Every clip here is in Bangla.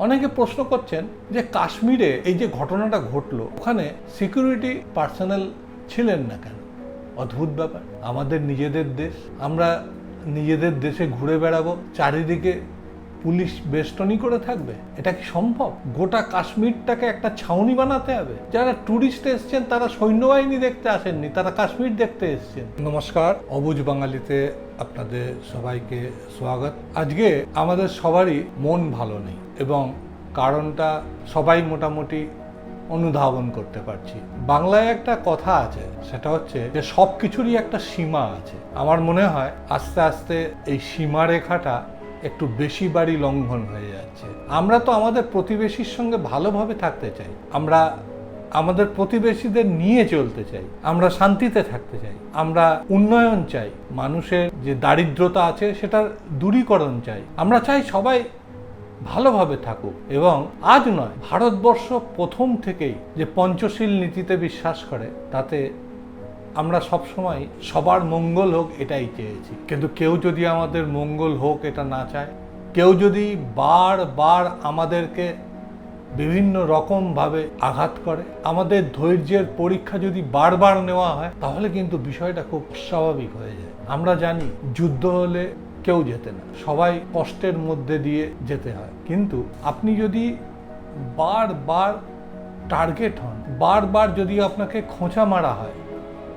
অনেকে প্রশ্ন করছেন যে কাশ্মীরে এই যে ঘটনাটা ঘটলো, ওখানে সিকিউরিটি পার্সোনাল ছিলেন না কেন? অদ্ভুত ব্যাপার। আমাদের নিজেদের দেশ, আমরা নিজেদের দেশে ঘুরে বেড়াবো, চারিদিকে পুলিশ বেষ্টনী করে থাকবে? এটা কি সম্ভব? গোটা কাশ্মীরটাকে একটা ছাউনি বানাতে হবে। যারা ট্যুরিস্ট এসছেন, তারা সৈন্যবাহিনী দেখতে আসেননি, তারা কাশ্মীর দেখতে এসছেন। নমস্কার, অবুজ বাঙালিতে আপনাদের সবাইকে স্বাগত। আজকে আমাদের সবারই মন ভালো নেই এবং কারণটা সবাই মোটামুটি অনুধাবন করতে পারছি। বাংলায় একটা কথা আছে, সেটা হচ্ছে যে সব কিছুরই একটা সীমা আছে। আমার মনে হয় আস্তে আস্তে এই সীমারেখাটা একটু বেশি বাড়ি লঙ্ঘন হয়ে যাচ্ছে। আমরা তো আমাদের প্রতিবেশীর সঙ্গে ভালোভাবে থাকতে চাই। আমরা আমাদের প্রতিবেশীদের নিয়ে চলতে চাই। আমরা শান্তিতে থাকতে চাই। আমরা উন্নয়ন চাই। মানুষের যে দারিদ্রতা আছে সেটার দূরীকরণ চাই। আমরা চাই সবাই ভালোভাবে থাকুক। এবং আজ নয়, ভারতবর্ষ প্রথম থেকেই যে পঞ্চশীল নীতিতে বিশ্বাস করে, তাতে আমরা সবসময় সবার মঙ্গল হোক এটাই চেয়েছি। কিন্তু কেউ যদি আমাদের মঙ্গল হোক এটা না চায়, কেউ যদি বারবার আমাদেরকে বিভিন্ন রকমভাবে আঘাত করে, আমাদের ধৈর্যের পরীক্ষা যদি বারবার নেওয়া হয়, তাহলে কিন্তু বিষয়টা খুব স্বাভাবিক হয়ে যায়। আমরা জানি যুদ্ধ হলে কেউ যেতে না, সবাই কষ্টের মধ্যে দিয়ে যেতে হয়। কিন্তু আপনি যদি বারবার টার্গেট হন বারবার যদি আপনাকে খোঁচা মারা হয়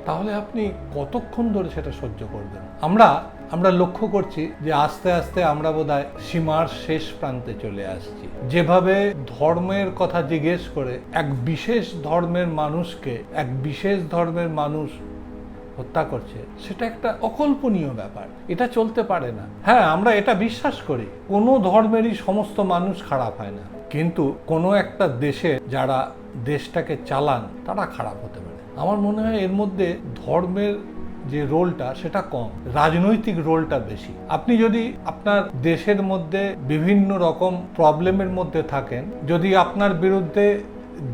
তাহলে আপনি কতক্ষণ ধরে সেটা সহ্য করবেন? আমরা আমরা লক্ষ্য করছি যে আস্তে আস্তে আমরা বোধহয় সীমার শেষ প্রান্তে চলে আসছি। যেভাবে ধর্মের কথা জিজ্ঞেস করে এক বিশেষ ধর্মের মানুষকে, এক বিশেষ ধর্মের মানুষ হত্যা করছে, সেটা একটা অকল্পনীয় ব্যাপার। এটা চলতে পারে না। হ্যাঁ আমরা এটা বিশ্বাস করি। কোনো ধর্মেরই সমস্ত মানুষ খারাপ হয় না। কিন্তু কোনো একটা দেশে যারা দেশটাকে চালান, তারা খারাপ হতে পারে। আমার মনে হয় এর মধ্যে ধর্মের যে রোলটা সেটা কম, রাজনৈতিক রোলটা বেশি। আপনি যদি আপনার দেশের মধ্যে বিভিন্ন রকম প্রবলেমের মধ্যে থাকেন, যদি আপনার বিরুদ্ধে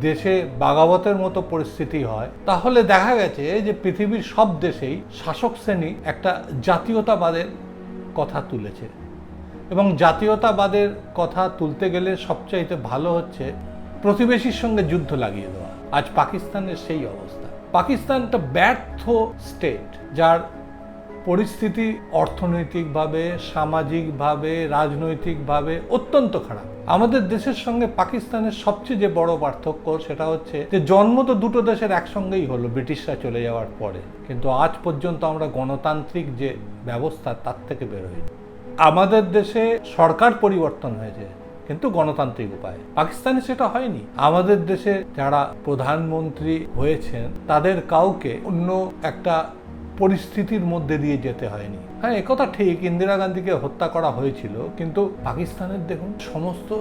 দেশে বাগাবতের মতো পরিস্থিতি হয়, তাহলে দেখা গেছে যে পৃথিবীর সব দেশেই শাসক শ্রেণি একটা জাতীয়তাবাদের কথা তুলেছে। এবং জাতীয়তাবাদের কথা তুলতে গেলে সবচাইতে ভালো হচ্ছে প্রতিবেশীর সঙ্গে যুদ্ধ লাগিয়ে দেওয়া। আজ পাকিস্তানের সেই অবস্থা। পাকিস্তান একটা ব্যর্থ স্টেট যার পরিস্থিতি অর্থনৈতিকভাবে, সামাজিকভাবে, রাজনৈতিকভাবে অত্যন্ত খারাপ। আমাদের দেশের সঙ্গে পাকিস্তানের সবচেয়ে যে বড় পার্থক্য সেটা হচ্ছে যে জন্ম তো দুটো দেশের একসঙ্গেই হলো, ব্রিটিশরা চলে যাওয়ার পরে। কিন্তু আজ পর্যন্ত আমরা গণতান্ত্রিক যে ব্যবস্থা তার থেকে বেরোইনি আমাদের দেশে সরকার পরিবর্তন হয়েছে। কিন্তু গণতান্ত্রিক উপায়। পাকিস্তানে সেটা হয়নি। আমাদের দেশে যারা প্রধানমন্ত্রী হয়েছেন, তাদের কাউকে অন্য একটা পরিস্থিতির মধ্যে দিয়ে যেতে হয়নি। হ্যাঁ একথা ঠিক, ইন্দিরা গান্ধীকে হত্যা করা হয়েছিল, কিন্তু পাকিস্তানের দেখুন, সমস্ত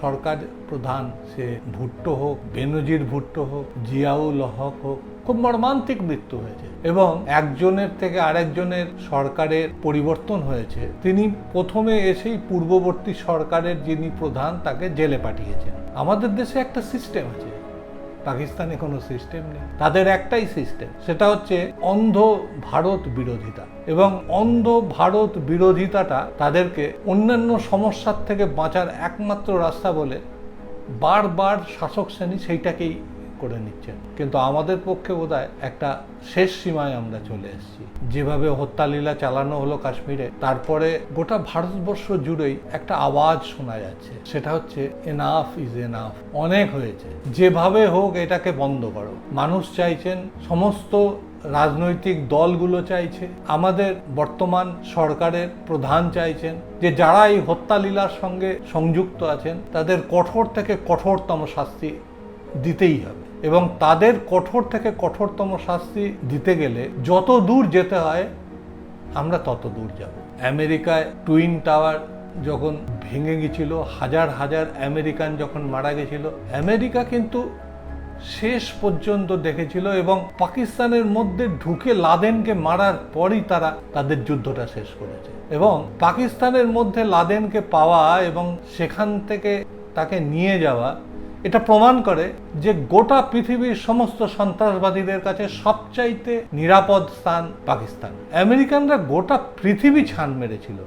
সরকার প্রধান, সে ভুট্টো হোক, বেনজির ভুট্টো হোক, জিয়াউল হক হোক, খুব মর্মান্তিক মৃত্যু হয়েছে। এবং একজনের থেকে আরেকজনের সরকারের পরিবর্তন হয়েছে। তিনি প্রথমে এসেই পূর্ববর্তী সরকারের যিনি প্রধান, তাকে জেলে পাঠিয়েছেন। আমাদের দেশে একটা সিস্টেম আছে। পাকিস্তানে কোনো সিস্টেম নেই। তাদের একটাই সিস্টেম সেটা হচ্ছে অন্ধ ভারত বিরোধিতা। এবং অন্ধ ভারত বিরোধিতাটা তাদেরকে অন্যান্য সমস্যার থেকে বাঁচার একমাত্র রাস্তা বলে বারবার শাসক শ্রেণি সেইটাকেই করে নিচ্ছেন। কিন্তু আমাদের পক্ষে বোধহয় একটা শেষ সীমায় আমরা চলে এসেছি। যেভাবে হত্যালীলা চালানো হলো কাশ্মীরে, তারপরে গোটা ভারতবর্ষ জুড়েই একটা আওয়াজ শোনা যাচ্ছে। সেটা হচ্ছে এনাফ ইজ এনাফ অনেক হয়েছে। যেভাবে হোক এটাকে বন্ধ করো। মানুষ চাইছেন, সমস্ত রাজনৈতিক দলগুলো চাইছে, আমাদের বর্তমান সরকারের প্রধান চাইছেন যে যারা এই হত্যালীলার সঙ্গে সংযুক্ত আছেন, তাদের কঠোর থেকে কঠোরতম শাস্তি দিতেই হবে। এবং তাদের কঠোর থেকে কঠোরতম শাস্তি দিতে গেলে যত দূর যেতে হয়, আমরা তত দূর যাব। আমেরিকায় টুইন টাওয়ার যখন ভেঙে গেছিল, হাজার হাজার আমেরিকান যখন মারা গেছিল, আমেরিকা কিন্তু শেষ পর্যন্ত দেখেছিল এবং পাকিস্তানের মধ্যে ঢুকে লাদেনকে মারার পরই তারা তাদের যুদ্ধটা শেষ করেছে। এবং পাকিস্তানের মধ্যে লাদেনকে পাওয়া এবং সেখান থেকে তাকে নিয়ে যাওয়া এটা প্রমাণ করে যে গোটা পৃথিবীর সমস্ত সন্ত্রাসবাদীদের কাছে সবচাইতে নিরাপদ স্থান পাকিস্তান। আমেরিকানরা গোটা পৃথিবী ছান মেরেছিল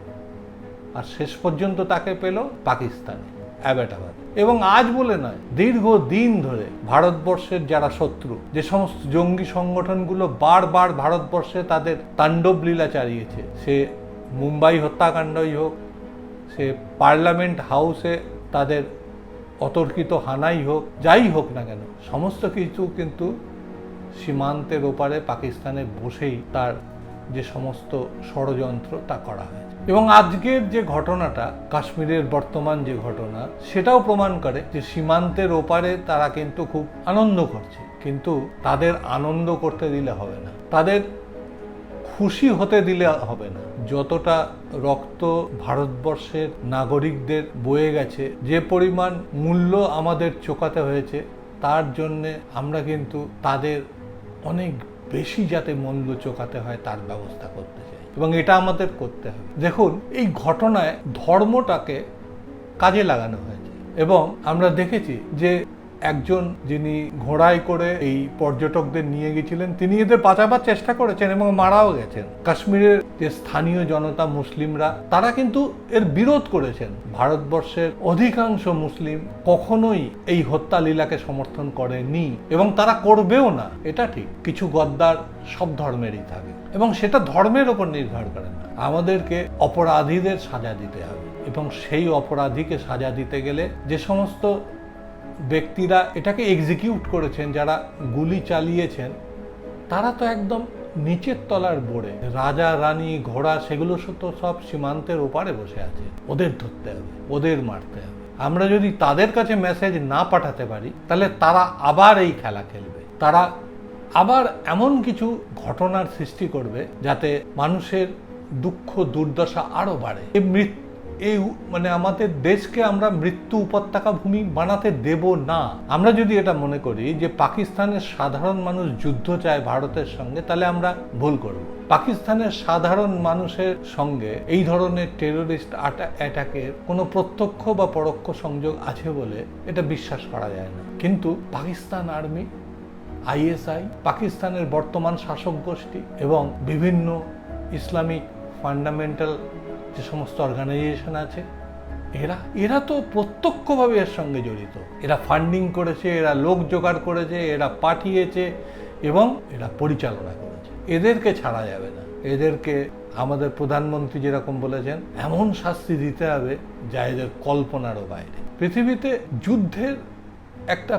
আর শেষ পর্যন্ত তাকে পেল পাকিস্তানে অ্যাবেটাবাদ এবং আজ বলে নয়, দীর্ঘ দিন ধরে ভারতবর্ষের যারা শত্রু, যে সমস্ত জঙ্গি সংগঠনগুলো বারবার ভারতবর্ষে তাদের তাণ্ডব লীলা চালিয়েছে, সে মুম্বাই হত্যাকাণ্ডই হোক, সে পার্লামেন্ট হাউসে তাদের অতর্কিত হানাই হোক, যাই হোক না কেন, সমস্ত কিছু কিন্তু সীমান্তের ওপারে পাকিস্তানে বসেই তার যে সমস্ত ষড়যন্ত্র তা করা হয়েছে। এবং আজকের যে ঘটনাটা, কাশ্মীরের বর্তমান যে ঘটনা, সেটাও প্রমাণ করে যে সীমান্তের ওপারে তারা কিন্তু খুব আনন্দ করছে। কিন্তু তাদের আনন্দ করতে দিলে হবে না। তাদের খুশি হতে দিলে হবে না। যতটা রক্ত ভারতবর্ষের নাগরিকদের বয়ে গেছে, যে পরিমাণ মূল্য আমাদের চোকাতে হয়েছে, তার জন্যে আমরা কিন্তু তাদের অনেক বেশি যাতে মূল্য চোকাতে হয় তার ব্যবস্থা করতে চাই। এবং এটা আমাদের করতে হবে। দেখুন, এই ঘটনায় ধর্মটাকে কাজে লাগানো হয়েছে। এবং আমরা দেখেছি যে একজন যিনি ঘোড়ায় করে এই পর্যটকদের নিয়ে গেছিলেন, তিনি এদের বাঁচাবার চেষ্টা করেছেন এবং মারাও গেছেন। কাশ্মীরের যে স্থানীয় জনতা মুসলিমরা, তারা কিন্তু এর বিরোধ করেছেন। ভারতবর্ষের অধিকাংশ মুসলিম কখনোই এই হত্যা লীলাকে সমর্থন করেনি এবং তারা করবেও না। এটা ঠিক, কিছু গদ্দার সব ধর্মেরই থাকে এবং সেটা ধর্মের ওপর নির্ভর করে না। আমাদেরকে অপরাধীদের সাজা দিতে হবে এবং সেই অপরাধীকে সাজা দিতে গেলে যে সমস্ত ব্যক্তিরা এটাকে এক্সিকিউট করেছেন, যারা গুলি চালিয়েছেন, তারা তো একদম নিচের তলার বোর্ডে রাজা, রানী, ঘোড়া, সেগুলো তো সব সীমান্তের ওপারে বসে আছে। ওদের ধরতে হবে, ওদের মারতে হবে। আমরা যদি তাদের কাছে মেসেজ না পাঠাতে পারি, তাহলে তারা আবার এই খেলা খেলবে। তারা আবার এমন কিছু ঘটনার সৃষ্টি করবে যাতে মানুষের দুঃখ, দুর্দশা আরও বাড়ে। এই মৃত্যু এই মানে আমাদের দেশকে আমরা মৃত্যু উপত্যকা ভূমি বানাতে দেব না। আমরা যদি এটা মনে করি যে পাকিস্তানের সাধারণ মানুষ যুদ্ধ চায় ভারতের সঙ্গে, তাহলে আমরা ভুল করব। পাকিস্তানের সাধারণ মানুষের সঙ্গে এই ধরনের টেরোরিস্ট অ্যাটাকের কোনো প্রত্যক্ষ বা পরোক্ষ সংযোগ আছে বলে এটা বিশ্বাস করা যায় না। কিন্তু পাকিস্তান আর্মি, আইএসআই, পাকিস্তানের বর্তমান শাসক গোষ্ঠী এবং বিভিন্ন ইসলামিক ফান্ডামেন্টাল যে সমস্ত অর্গানাইজেশন আছে, এরা এরা তো প্রত্যক্ষভাবে এর সঙ্গে জড়িত। এরা ফান্ডিং করেছে, এরা লোক জোগাড় করেছে, এরা পাঠিয়েছে এবং এরা পরিচালনা করেছে। এদেরকে ছাড়া যাবে না। এদেরকে আমাদের প্রধানমন্ত্রী যেরকম বলেছেন, এমন শাস্তি দিতে হবে যা এদের কল্পনারও বাইরে। পৃথিবীতে যুদ্ধের একটা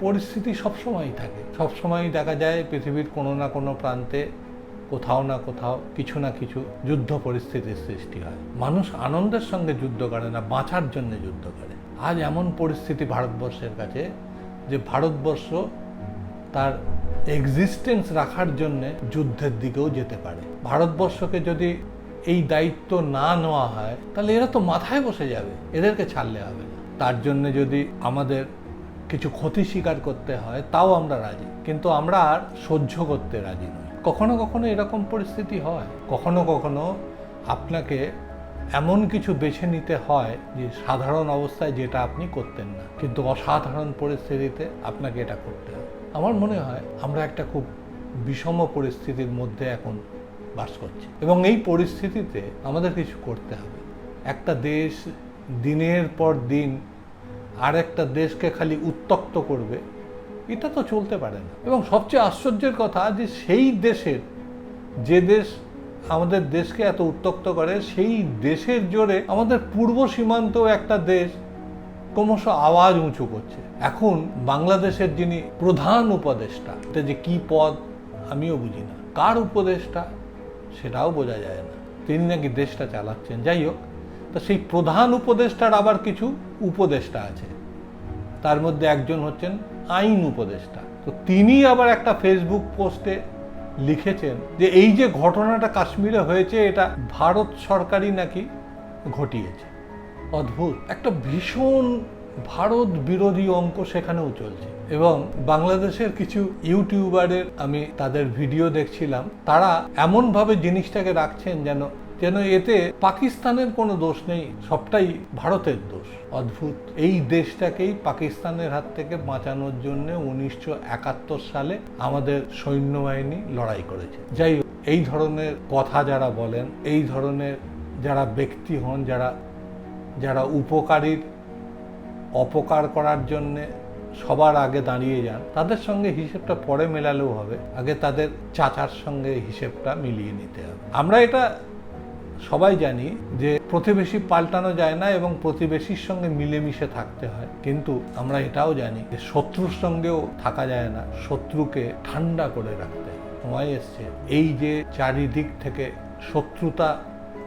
পরিস্থিতি সবসময়ই থাকে। সবসময়ই দেখা যায় পৃথিবীর কোনো না কোনো প্রান্তে কোথাও না কোথাও কিছু না কিছু যুদ্ধ পরিস্থিতির সৃষ্টি হয়। মানুষ আনন্দের সঙ্গে যুদ্ধ করে না, বাঁচার জন্য যুদ্ধ করে। আজ এমন পরিস্থিতি ভারতবর্ষের কাছে যে ভারতবর্ষ তার এক্সিস্টেন্স রাখার জন্য যুদ্ধের দিকেও যেতে পারে। ভারতবর্ষকে যদি এই দায়িত্ব না নেওয়া হয়, তাহলে এরা তো মাথায় বসে যাবে, এদেরকে ছাড়লে হবে না। তার জন্য যদি আমাদের কিছু ক্ষতি স্বীকার করতে হয়, তাও আমরা রাজি। কিন্তু আমরা আর সহ্য করতে রাজি নই। কখনো কখনো এরকম পরিস্থিতি হয়। কখনো কখনো আপনাকে এমন কিছু বেছে নিতে হয় যে সাধারণ অবস্থায় যেটা আপনি করতেন না। কিন্তু অসাধারণ পরিস্থিতিতে আপনাকে এটা করতে হয়। আমার মনে হয় আমরা একটা খুব বিষম পরিস্থিতির মধ্যে এখন বাস করছি। এবং এই পরিস্থিতিতে আমাদের কিছু করতে হবে। একটা দেশ দিনের পর দিন আর একটা দেশকে খালি উত্তক্ত করবে। এটা তো চলতে পারে না। এবং সবচেয়ে আশ্চর্যের কথা যে সেই দেশের, যে দেশ আমাদের দেশকে এত উত্তক্ত করে, সেই দেশের জোরে আমাদের পূর্ব সীমান্ত একটা দেশ ক্রমশ আওয়াজ উঁচু করছে। এখন বাংলাদেশের যিনি প্রধান উপদেষ্টা, এটা যে কি পদ আমিও বুঝি না। কার উপদেষ্টা সেটাও বোঝা যায় না। তিনি নাকি দেশটা চালাচ্ছেন। যাই হোক, তা সেই প্রধান উপদেষ্টার আবার কিছু উপদেষ্টা আছে। তার মধ্যে একজন হচ্ছেন আইন উপদেষ্টা। তো তিনি আবার একটা ফেসবুক পোস্টে লিখেছেন যে এই যে ঘটনাটা কাশ্মীরে হয়েছে, এটা ভারত সরকারই নাকি ঘটিয়েছে। অদ্ভুত। একটা ভীষণ ভারত বিরোধী অঙ্ক সেখানেও চলছে। এবং বাংলাদেশের কিছু ইউটিউবারের আমি তাদের ভিডিও দেখছিলাম, তারা এমনভাবে জিনিসটাকে রাখছেন যেন যেন এতে পাকিস্তানের কোনো দোষ নেই? সবটাই ভারতের দোষ। অদ্ভুত। এই দেশটাকেই পাকিস্তানের হাত থেকে বাঁচানোর জন্য উনিশশো একাত্তর সালে আমাদের সৈন্যবাহিনী লড়াই করেছে। যাই এই ধরনের কথা যারা বলেন, এই ধরনের যারা ব্যক্তি হন, যারা যারা উপকারীর অপকার করার জন্যে সবার আগে দাঁড়িয়ে যান, তাদের সঙ্গে হিসেবটা পরে মেলালেও হবে। আগে তাদের চাচার সঙ্গে হিসেবটা মিলিয়ে নিতে হবে। আমরা এটা সবাই জানি যে প্রতিবেশী পাল্টানো যায় না এবং প্রতিবেশীর সঙ্গে মিলেমিশে থাকতে হয়। কিন্তু আমরা এটাও জানি যে শত্রুর সঙ্গেও থাকা যায় না, শত্রুকে ঠান্ডা করে রাখতে। সময় এসছে। এই যে চারিদিক থেকে শত্রুতা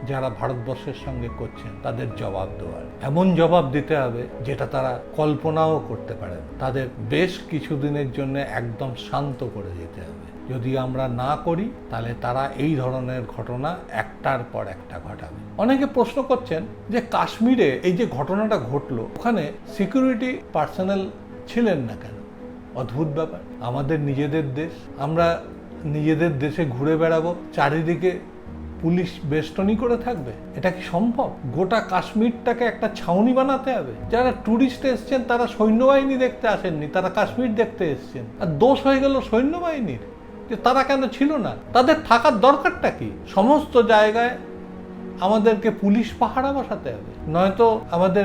যারা ভারতবর্ষের সঙ্গে করছেন, তাদের জবাব দেওয়ার। এমন জবাব দিতে হবে যেটা তারা কল্পনাও করতে পারে তাদের বেশ কিছুদিনের জন্য একদম শান্ত করে দিতে হবে। যদি আমরা না করি, তাহলে তারা এই ধরনের ঘটনা একটার পর একটা ঘটাবে। অনেকে প্রশ্ন করছেন যে কাশ্মীরে এই যে ঘটনাটা ঘটলো, ওখানে সিকিউরিটি পার্সোনাল ছিলেন না কেন? অদ্ভুত ব্যাপার। আমাদের নিজেদের দেশ, আমরা নিজেদের দেশে ঘুরে বেড়াবো, চারিদিকে পুলিশ বেষ্টনী করে থাকবে? এটা কি সম্ভব? গোটা কাশ্মীরটাকে একটা ছাউনি বানাতে হবে। যারা ট্যুরিস্ট এসছেন, তারা সৈন্যবাহিনী দেখতে আসেননি, তারা কাশ্মীর দেখতে এসছেন। আর দোষ হয়ে গেল সৈন্যবাহিনীর। যে তারা কেন ছিল না? তাদের থাকার দরকারটা কি? সমস্ত জায়গায় আমাদেরকে পুলিশ পাহারা বসাতে হবে। নয়তো আমাদের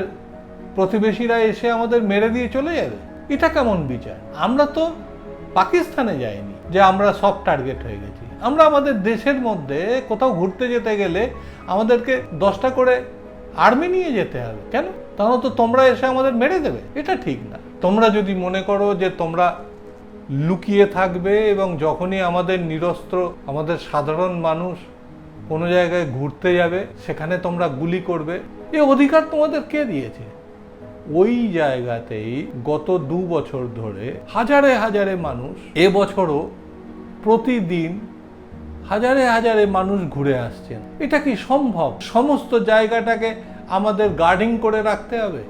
প্রতিবেশীরা এসে আমাদের মেরে দিয়ে চলে যাবে। এটা কেমন বিচার? আমরা তো পাকিস্তানে যাইনি যে আমরা সব টার্গেট হয়ে গেছি। আমরা আমাদের দেশের মধ্যে কোথাও ঘুরতে যেতে গেলে আমাদেরকে দশটা করে আর্মি নিয়ে যেতে হবে। কেন? তাহলে তো তোমরা এসে আমাদের মেরে দেবে। এটা ঠিক না। তোমরা যদি মনে করো যে তোমরা লুকিয়ে থাকবে এবং যখনই আমাদের নিরস্ত্র, আমাদের সাধারণ মানুষ কোনো জায়গায় ঘুরতে যাবে, সেখানে তোমরা গুলি করবে, এ অধিকার তোমাদের কে দিয়েছে? ওই জায়গাতেই গত দু বছর ধরে হাজারে হাজারে মানুষ এবছরও প্রতিদিন হাজারে হাজারে মানুষ ঘুরে আসছেন। এটা কি সম্ভব? সমস্ত জায়গাটাকে আমাদের গার্ডিং করে রাখতে হবে?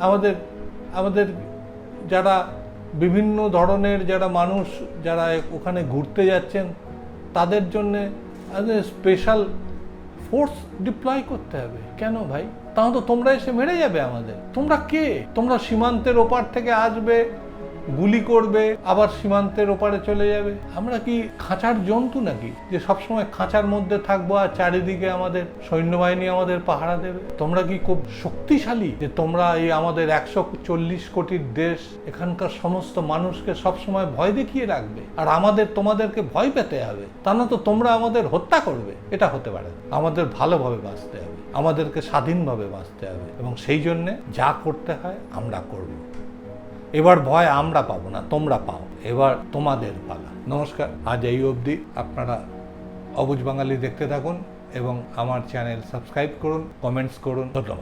আমাদের আমাদের যারা বিভিন্ন ধরনের যারা মানুষ যারা ওখানে ঘুরতে যাচ্ছেন, তাদের জন্য স্পেশাল ফোর্স ডিপ্লয় করতে হবে। কেন ভাই? তাহলে তো তোমরা এসে মেরে যাবে আমাদের। তোমরা কে? তোমরা সীমান্তের ওপার থেকে আসবে গুলি করবে, আবার সীমান্তের ওপারে চলে যাবে। আমরা কি খাঁচার জন্তু নাকি? যে সবসময় খাঁচার মধ্যে থাকব আর চারিদিকে আমাদের সৈন্যবাহিনী আমাদের পাহারা দেবে। তোমরা কি খুব শক্তিশালী? যে তোমরা এই আমাদের একশো চল্লিশ কোটির দেশ, এখানকার সমস্ত মানুষকে সবসময় ভয় দেখিয়ে রাখবে। আর আমাদের, তোমাদেরকে ভয় পেতে হবে। তা না তো তোমরা আমাদের হত্যা করবে। এটা হতে পারে। আমাদের ভালোভাবে বাঁচতে হবে। আমাদেরকে স্বাধীনভাবে বাঁচতে হবে। এবং সেই জন্যে যা করতে হয়, আমরা করব। এবার ভয় আমরা পাবো না, তোমরা পাও। এবার তোমাদের পালা। নমস্কার, আজ এই অবধি আপনারা অবুজ বাঙালি দেখতে থাকুন এবং আমার চ্যানেল সাবস্ক্রাইব করুন, কমেন্টস করুন। ধন্যবাদ।